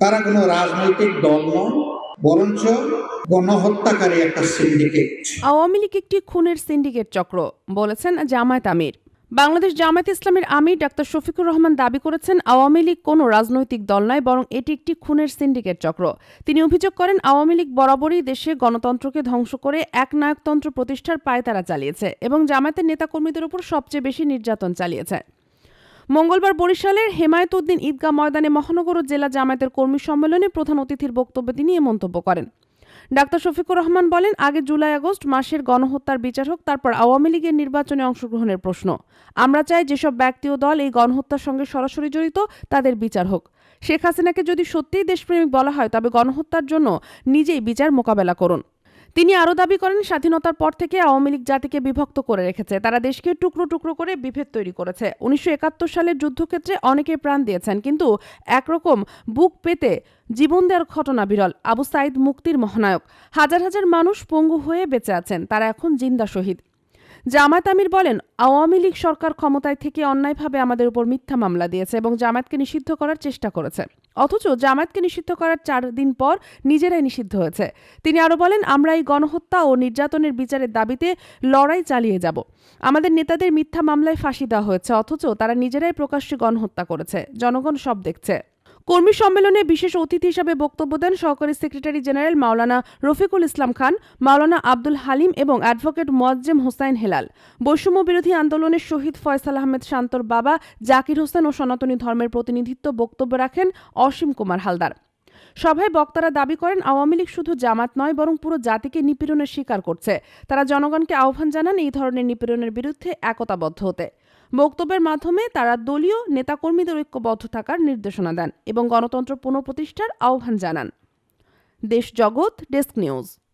তারা কোনো রাজনৈতিক দল নয়, বরঞ্চ গণহত্যাকারী একটা সিন্ডিকেট আওয়ামী লীগ একটি খুনের সিন্ডিকেট চক্র, বলেছেন জামায়াত আমির। বাংলাদেশ জামায়াত ইসলামের আমির ডাক্তার শফিকুর রহমান দাবি করেছেন আওয়ামী লীগ কোনো রাজনৈতিক দল নয়, বরং এটি একটি খুনের সিন্ডিকেট চক্র। তিনি অভিযোগ করেন, আওয়ামী লীগ বরাবরই দেশে গণতন্ত্রকে ধ্বংস করে এক নায়কতন্ত্র প্রতিষ্ঠার পায়তারা চালিয়েছে এবং জামায়াতের নেতাকর্মীদের উপর সবচেয়ে বেশি নির্যাতন চালিয়েছে। মঙ্গলবার বরিশালের হেমায়ত উদ্দিন ঈদগাহ ময়দানে মহানগর জেলা জামায়াতের কর্মী সম্মেলনে প্রধান অতিথির বক্তব্যে তিনি এ মন্তব্য করেন। ডাক্তার শফিকুর রহমান বলেন, আগে জুলাই আগস্ট মাসের গণহত্যার বিচার হোক, তারপর আওয়ামী লীগের নির্বাচনে অংশগ্রহণের প্রশ্ন। আমরা চাই যেসব ব্যক্তি ও দল এই গণহত্যার সঙ্গে সরাসরি জড়িত, তাদের বিচার হোক। শেখ হাসিনাকে যদি সত্যিই দেশপ্রেমিক বলা হয়, তবে গণহত্যার জন্য নিজেই বিচার মোকাবেলা করুন। তিনি আরও দাবি করেন, স্বাধীনতার পর থেকে আওয়ামী লীগ জাতিকে বিভক্ত করে রেখেছে। তারা দেশকে টুকরো টুকরো করে বিভেদ তৈরি করেছে। উনিশশো একাত্তর সালের যুদ্ধক্ষেত্রে অনেকে প্রাণ দিয়েছেন, কিন্তু একরকম বুক পেতে জীবন দেওয়ার ঘটনা বিরল। আবু সাইদ মুক্তির মহানায়ক। হাজার হাজার মানুষ পঙ্গু হয়ে বেঁচে আছেন, তারা এখন জিন্দা শহীদ। জামায়াত আমির বলেন, আওয়ামী লীগ সরকার ক্ষমতায় থেকে অন্যায়ভাবে আমাদের উপর মিথ্যা মামলা দিয়েছে এবং জামায়াতকে নিষিদ্ধ করার চেষ্টা করেছে। অথচ জামায়াতকে নিষিদ্ধ করার চার দিন পর নিজেরাই নিষিদ্ধ হয়েছে। তিনি আরও বলেন, আমরা এই গণহত্যা ও নির্যাতনের বিচারের দাবিতে লড়াই চালিয়ে যাব। আমাদের নেতাদের মিথ্যা মামলায় ফাঁসি দেওয়া হয়েছে, অথচ তারা নিজেরাই প্রকাশ্যে গণহত্যা করেছে। জনগণ সব দেখছে। কর্মী সম্মেলনে বিশেষ অতিথি হিসাবে বক্তব্য দেন সহকারী সেক্রেটারি জেনারেল মাওলানা রফিকুল ইসলাম খান, মাওলানা আব্দুল হালিম এবং অ্যাডভোকেট মোয়াজ্জেম হোসাইন হেলাল। বৈষম্য বিরোধী আন্দোলনের শহীদ ফয়সাল আহমেদ শান্তর বাবা জাকির হোসেন ও সনাতনী ধর্মের প্রতিনিধিত্ব বক্তব্য রাখেন অসীম কুমার হালদার। সভায় বক্তারা দাবি করেন, আওয়ামী লীগ শুধু জামাত নয়, বরং পুরো জাতিকে নিপীড়নের শিকার করছে। তারা জনগণকে আহ্বান জানান এই ধরনের নিপীড়নের বিরুদ্ধে একতাবদ্ধ হতে। বক্তব্যের মাধ্যমে তারা দলীয় নেতাকর্মীদের ঐক্যবদ্ধ থাকার নির্দেশনা দেন এবং গণতন্ত্র পুনঃপ্রতিষ্ঠার আহ্বান জানান। দেশ জগৎ, ডেস্ক নিউজ।